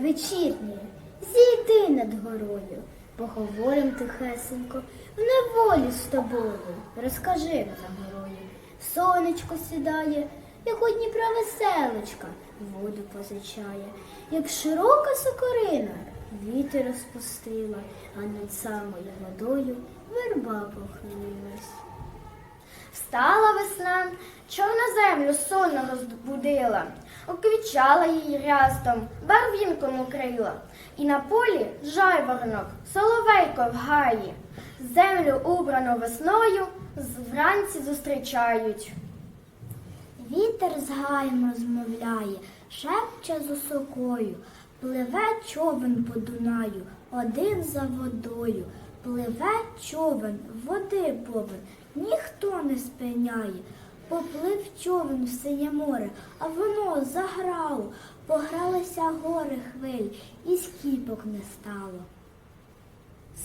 вечірнє, зійди над горою, поговорим тихесенько, в неволі з тобою. Розкажи за горою. Сонечко сідає, як у Дніпра веселочка, воду позичає, як широка сокорина, вітер розпустила, а над самою водою верба похилилась. Встала весна, чорну землю сонно розбудила, оквічала її рястом, барвінком укрила, і на полі жайворонок, соловейко в гаї, землю убрану весною вранці зустрічають. Вітер з гаєм розмовляє, шепче з осокою, пливе човен по Дунаю, один за водою, пливе човен, води повен, ніхто не спиняє. Поплив човен в синє море, а воно заграло, погралися гори хвиль, і скіпок не стало.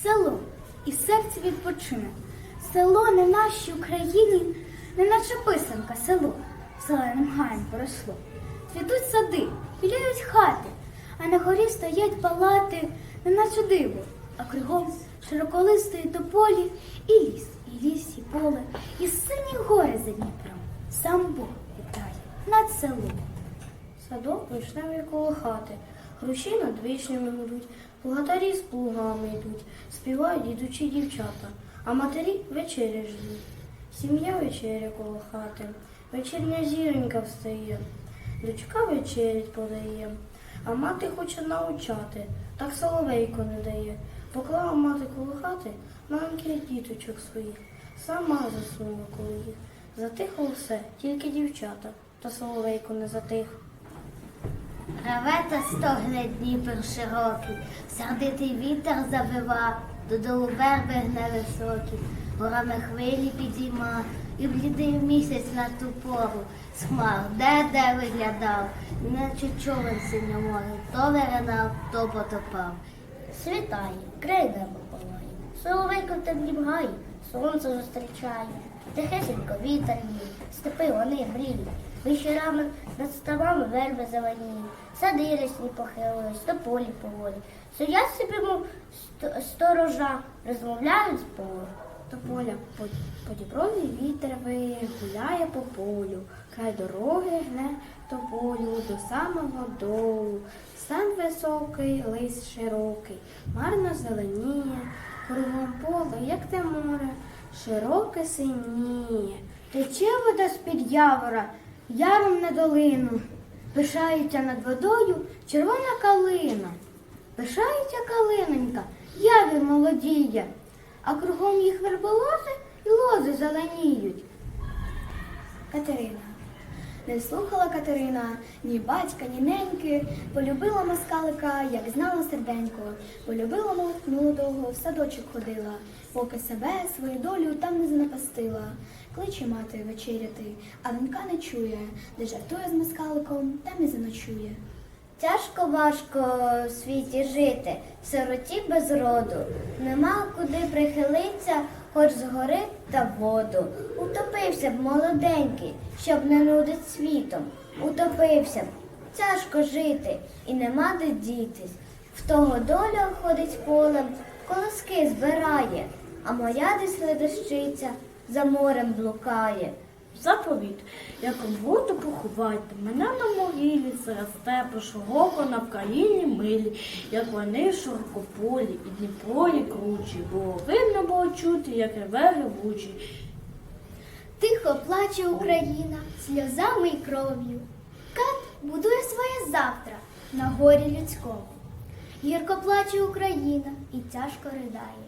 Село і серце відпочине. Село не нашій Україні, не наче писанка село, зеленим гаєм поросло. Цвітуть сади, біляють хати, а на горі стоять палати, не наче диво, а кругом широколистої тополі і ліс, і ліс, і поле, і сині гори за Дніпром. Сам Бог вітає над селом. Садок вишневий коло хати, груші над вишнями гудуть, плугатарі з плугами йдуть, співають ідучі дівчата, а матері вечері ждуть. Сім'я вечеря коло хати, вечірня зіронька встає, дочка вечерять подає, а мати хоче научати, так соловейко не дає. Поклала мати коло хати маленьких діточок своїх, сама засунула коло їх. Затихло все, тільки дівчата, та соловейко не затих. Реве та стогне Дніпр широкий, сердитий вітер завива, додолу верби гне високі, горами хвилі підійма, і блідий місяць на ту пору, з хмар де-де виглядав, наче човен синьо море, то виринав, то потопав. Світає, край небо палає, соловейко в темнім сонце зустрічає, тихесенько вітер її, степи вони мріють, вечорами над ставами верби зеленіють, сади рясні похилились, то полі поволі. Стоять собі, мов сторожа, розмовляють з полу. До поля по, діброві вітер виє, гуляє по полю, край дороги гне до полю, до самого долу. Сад високий, лист широкий, марно зеленіє, кругом поле, як те море, широке синіє. Тече вода з-під явора, яром на долину. Пишається над водою червона калина. Пишається калинонька, явір молодіє, а кругом їх верболози і лози зеленіють. Катерина. Не слухала Катерина ні батька, ні неньки, полюбила москалика, як знала серденько, полюбила мол- молодого, в садочок ходила, поки себе, свою долю там не занапастила. Кличе мати вечеряти, а донька не чує, де жартує з москаликом, там і заночує. Тяжко важко в світі жити, в сироті без роду. Нема куди прихилиться, хоч згори та воду. Утопився б молоденький, щоб не нудить світом. Утопився б, тяжко жити, і нема де дітись. В того доля ходить полем, колоски збирає, а моя десь ледощиця за морем блукає. Заповіт, як воду поховайте, мене на могилі серед степу широко на вкаїні милі, як вони в широкополі, і Дніпро кручі, було видно було чути, як реве ревучий. Тихо плаче Україна сльозами й кров'ю. Кат будує своє завтра на горі людському. Гірко плаче Україна і тяжко ридає.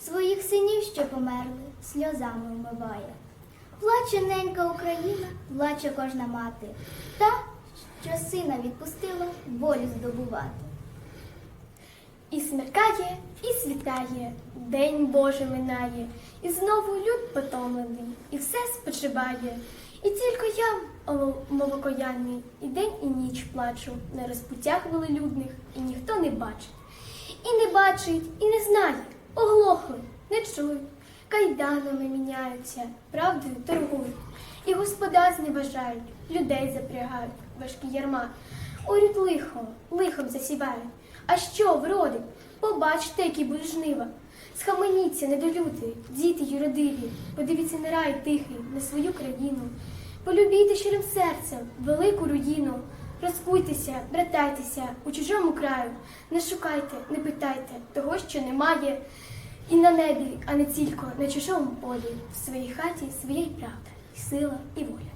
Своїх синів, що померли, сльозами вмиває. Плаче ненька Україна, плаче кожна мати, та, що сина відпустила волю здобувати. І смеркає, і світає, день Божий минає, і знову люд потомлений, і все спочиває. І тільки я, о, молокоянний, і день, і ніч плачу на розпуттях велелюдних, і ніхто не бачить. І не бачить, і не знає, оглохли, не чують, кайданами міняються, правдою торгують, і господа зневажають, людей запрягають, важкі ярма. Орють лихо, лихом засіває. А що вродить? Побачите, які будуть жнива. Схаменіться, недолюди, діти юродиві, подивіться на рай тихий, на свою країну. Полюбійте щирим серцем велику руїну. Розкуйтеся, братайтеся у чужому краю. Не шукайте, не питайте того, що немає. І на небі, а не тільки на чужому полі, в своїй хаті своя й правда, і сила, і воля.